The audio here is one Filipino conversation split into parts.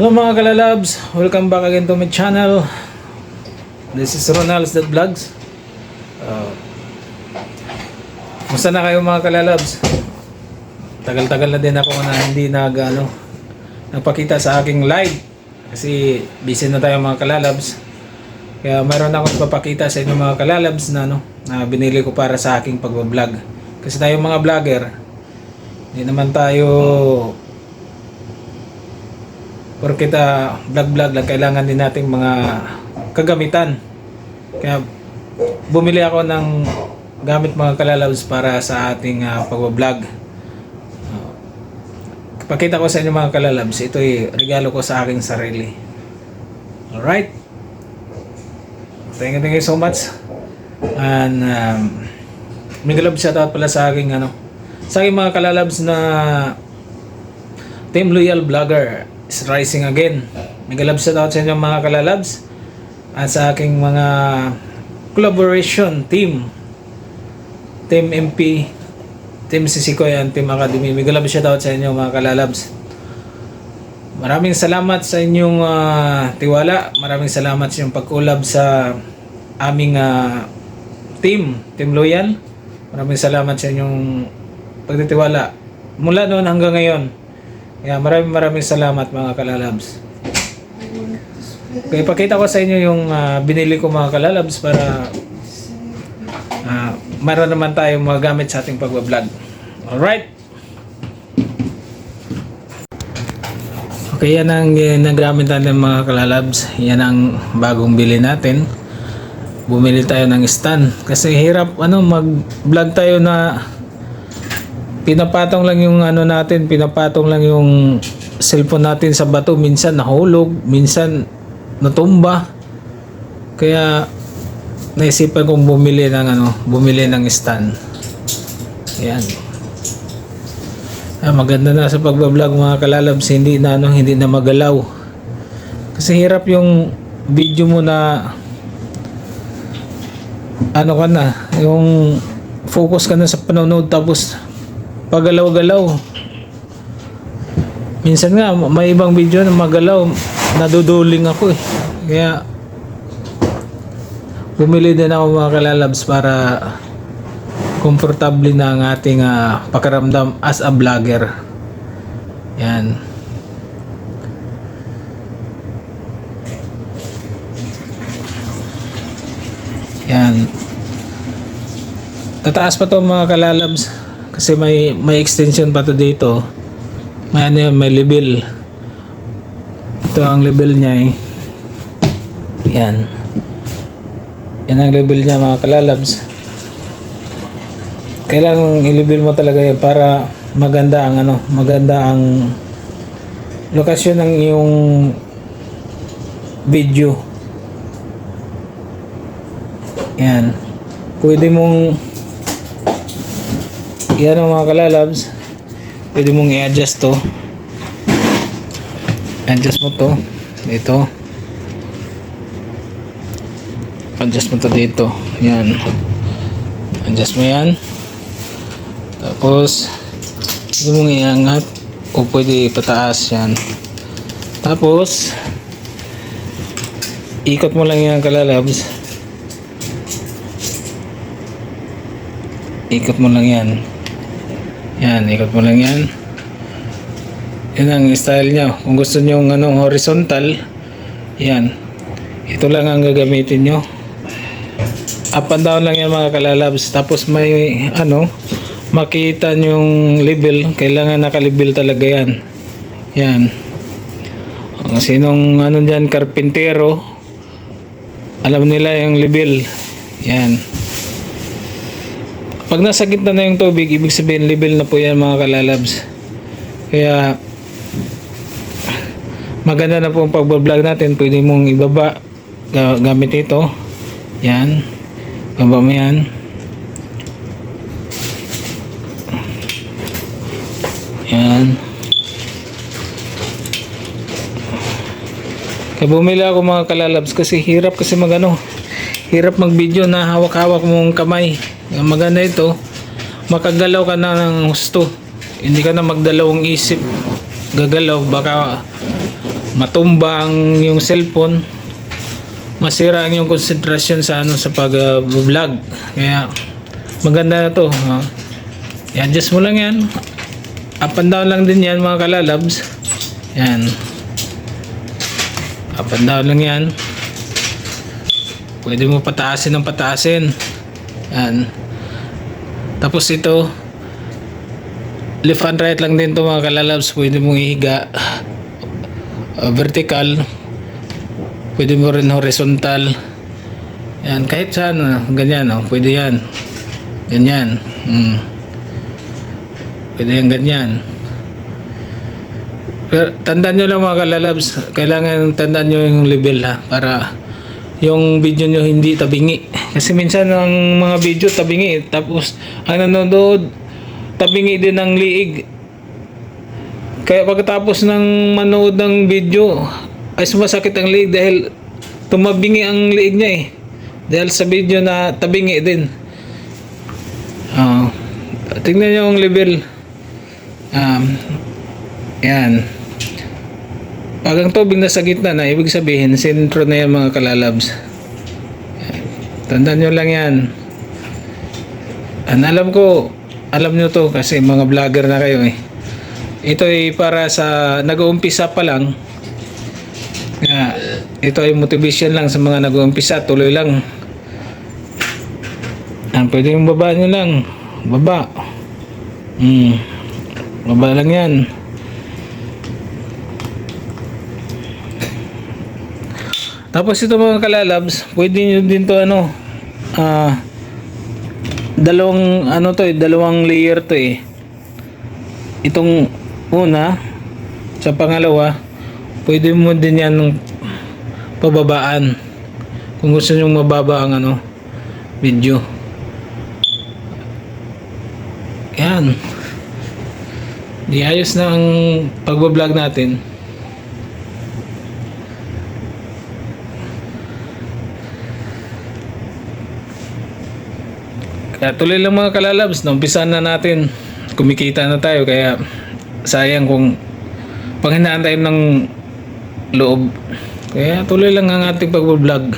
Hello mga kalalabs, welcome back again to my channel. This is Ronald's That Vlogs. Uh, Musta na kayo mga kalalabs? Tagal-tagal na din ako na hindi nag ano, nagpakita sa aking live kasi busy na tayo mga kalalabs. Kaya mayroon akong papakita sa inyo mga kalalabs na ano, na binili ko para sa aking pagbablog. Kasi tayo mga vlogger, hindi naman tayo Porque ta vlog-vlog lang, kailangan din nating mga kagamitan. Kaya bumili ako ng gamit mga kalalabs para sa ating uh, pagbablog. Uh, pakita ko sa inyo mga kalalabs, ito ay regalo ko sa aking sarili. Alright? Thank you, thank you so much. And um, may galab shoutout pala sa aking ano, sa aking mga kalalabs na Team Loyal Vlogger is rising again. May galab shoutout sa inyo mga kalalabs at sa aking mga collaboration team. Team MP, Team Sisikoy and Team Academy. May galab shoutout sa inyo mga kalalabs. Maraming salamat sa inyong ah, tiwala. Maraming salamat sa inyong pag-collab sa aming ah, team, Team Loyal. Maraming salamat sa inyong pagtitiwala. Mula noon hanggang ngayon. Kaya maraming maraming salamat mga kalalabs. Kaya ipakita ko sa inyo yung ah, binili ko mga kalalabs para uh, meron naman tayong mga gamit sa ating pagbablog. Alright? Okay, yan ang uh, nagamit natin mga kalalabs. Yan ang bagong bili natin. Bumili tayo ng stand. Kasi hirap ano mag-vlog tayo na pinapatong lang yung ano natin, pinapatong lang yung cellphone natin sa bato. Minsan nahulog, minsan natumba. Kaya naisipan kong bumili ng ano, bumili ng stand. Ayan. Ah, maganda na sa pagbablog mga kalalabs, hindi na ano, hindi na magalaw. Kasi hirap yung video mo na ano ka na, yung focus ka na sa panonood tapos pagalaw-galaw. Minsan nga, may ibang video na magalaw, naduduling ako eh. Kaya, bumili din ako mga kalalabs para komportable na ang ating ah, pakiramdam as a vlogger. Yan. Yan. Tataas pa to mga kalalabs kasi may may extension pa to dito. May ano yan, may level. Ito ang level niya eh. Yan. Yan ang level niya mga kalalabs. Kailangan i-level mo talaga yan para maganda ang ano, maganda ang lokasyon ng iyong video. Yan. Pwede mong yan ang mga kalalabs. Pwede mong i-adjust to. Adjust mo to. Dito. Adjust mo to dito. Yan. Adjust mo yan. Tapos, pwede mong iangat o pwede ipataas yan. Tapos, ikot mo lang yan kalalabs. Ikot mo lang yan. Yan, ikot mo lang yan. Yan ang style niya. Kung gusto niyo ng ano, horizontal, yan. Ito lang ang gagamitin nyo. Up and down lang yan mga kalalabs. Tapos may ano, makita yung level. Kailangan naka-level talaga yan. Yan. Sinong ano dyan, karpintero, alam nila yung level. Yan. Pag nasa gitna na yung tubig, ibig sabihin level na po yan mga kalalabs. Kaya maganda na po ang pagbablog natin. Pwede mong ibaba ga- gamit ito. Yan. Baba mo yan. Yan. Kaya bumili ako mga kalalabs kasi hirap kasi magano. Hirap mag video na hawak-hawak mong kamay. Ang maganda ito, makagalaw ka na ng gusto. Hindi ka na magdalawang isip. Gagalaw, baka matumba ang yung cellphone, masira ang yung konsentrasyon sa ano sa pag-vlog. Kaya maganda na to. ha. I-adjust mo lang yan. Up and down lang din yan mga kalalabs. Yan. Up and down lang yan. Pwede mo pataasin ng pataasin. Yan. Tapos ito, left and right lang din to mga kalalabs. Pwede mong ihiga. Uh, vertical. Pwede mo rin horizontal. Yan, kahit saan, ah, ganyan, oh, pwede yan. Ganyan. Mm. Pwede yan ganyan. Pero tandaan nyo lang mga kalalabs, kailangan tandaan nyo yung level ha, para yung video nyo hindi tabingi. Kasi minsan ang mga video tabingi, tapos ang nanonood, tabingi din ng liig. Kaya pagkatapos ng manood ng video, ay sumasakit ang liig dahil tumabingi ang liig niya eh. Dahil sa video na tabingi din. Ah, tingnan nyo yung level. Um, yan. Pag ang tubig nasa gitna na, ibig sabihin, sentro na yan mga kalalabs. Tandaan nyo lang yan. An alam ko, alam nyo to kasi mga vlogger na kayo eh. Ito ay para sa nag-uumpisa pa lang. Kaya, ito ay motivation lang sa mga nag-uumpisa. Tuloy lang. Yan, pwede yung baba nyo lang. Baba. Hmm. Baba lang yan. Tapos ito mga kalalabs, pwede nyo din to ano, ah, dalawang, ano to eh, dalawang layer to eh. Itong una, sa pangalawa, pwede mo din yan ng pababaan. Kung gusto nyo mababa ang ano, video. Yan. Di ayos na ang pagbablog natin. Kaya tuloy lang mga kalalabs, naumpisa na natin. Kumikita na tayo kaya sayang kung panghinaan tayo ng loob. Kaya tuloy lang ang ating pagbablog.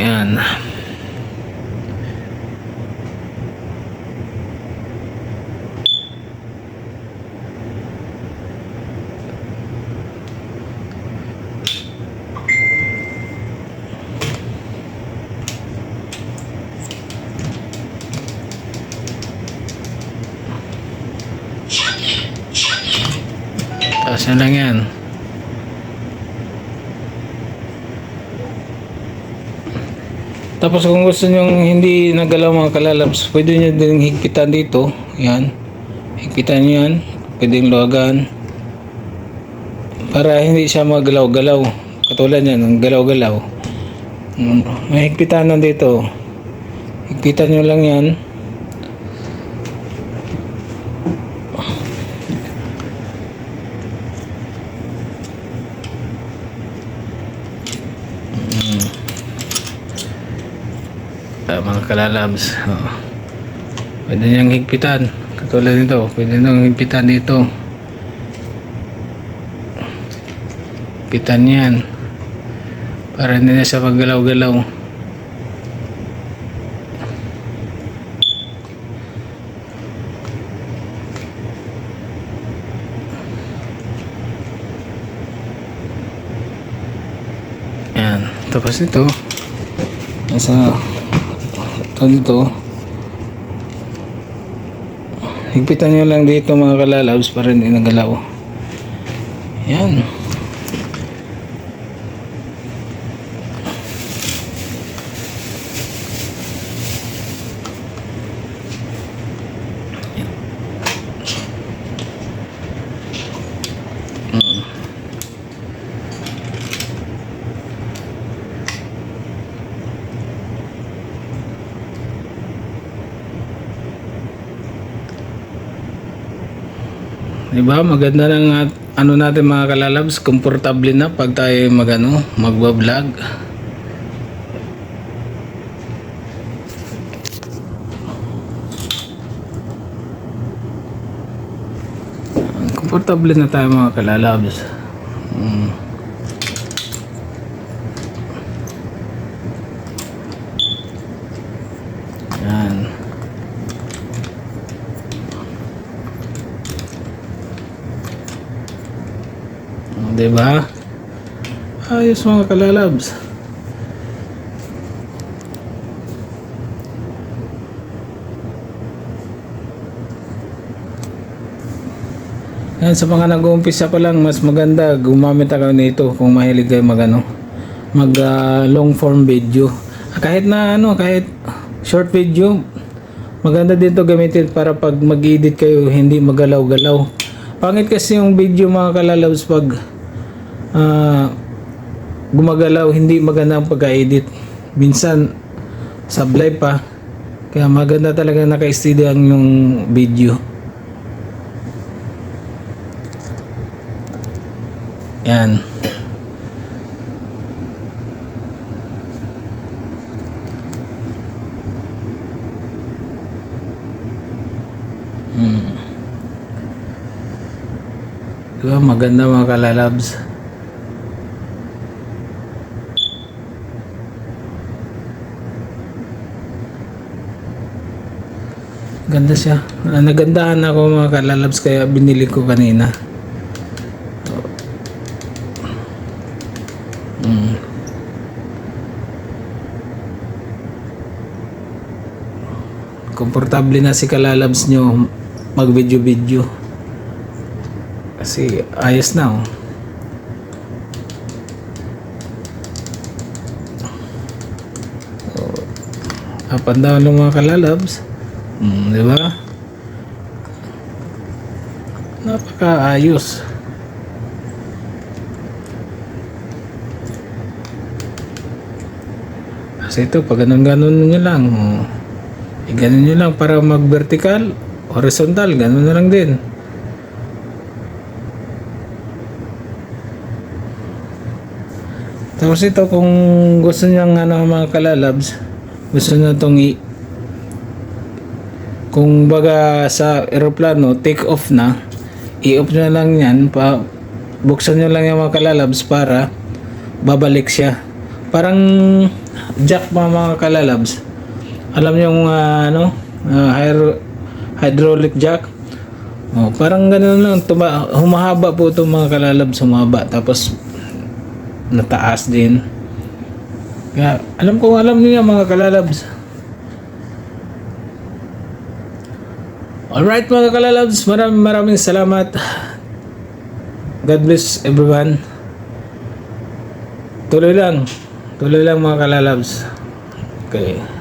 Yan. Na lang yan. Tapos kung gusto nyo hindi nagalaw mga kalalabs, pwede nyo din higpitan dito. Yan. Higpitan nyo yan. Pwedeng luwagan. Para hindi siya magalaw-galaw. Katulad yan, ng galaw-galaw. Mm, May higpitan na dito. Higpitan nyo lang yan. Ah, mga kalalabs. Oo. Pwede niyang higpitan. Katulad nito, pwede niyang higpitan dito. Higpitan yan. Para hindi na siya paggalaw-galaw. Yan. Tapos ito, nasa ito dito higpitan nyo lang dito mga kalalabs para hindi nagalaw. Yan Di ba? Maganda ng at- ano natin mga kalalabs, komportable na pag tayo magano, magba-vlog. Komportable na tayo mga kalalabs. Mm. Oh, Diba? Ayos mga kalalabs. Yan, sa mga nag-uumpisa pa lang, mas maganda gumamit ako nito kung mahilig kayo mag ano, mag ah, long form video. Ah, Kahit na ano, kahit short video, maganda din to gamitin para pag mag-edit kayo hindi magalaw-galaw. Pangit kasi yung video mga kalalabs pag ah, gumagalaw, hindi maganda ang pagka-edit. Minsan, sablay pa. Kaya maganda talaga naka-steady ang yung video. Yan. Hmm. Diba maganda mga kalalabs? Ganda siya. Ah, Nagandahan ako mga kalalabs kaya binili ko kanina. Mm. Komportable na si kalalabs nyo mag video video kasi ayos na. Oh. Up and down ng mga kalalabs. Mm, di ba? Napakaayos. Kasi ito, pag ganun-ganun nyo lang, oh. Eh, ganun nyo lang para mag-vertical, horizontal, ganun na lang din. Tapos ito, kung gusto nyo ano, mga kalalabs, gusto nyo itong kung baga sa aeroplano, take off na, i-off nyo lang yan, pa, buksan nyo lang yung mga kalalabs para babalik siya. Parang jack mga mga kalalabs. Alam niyo yung ah, ano, ah, hyro- hydraulic jack. Oh, parang ganoon lang, tuma- humahaba po itong mga kalalabs, humaba. Tapos nataas din. Kaya alam ko alam niyo mga kalalabs. Alright mga kalalabs, maraming maraming salamat. God bless everyone. Tuloy lang. Tuloy lang mga kalalabs. Okay.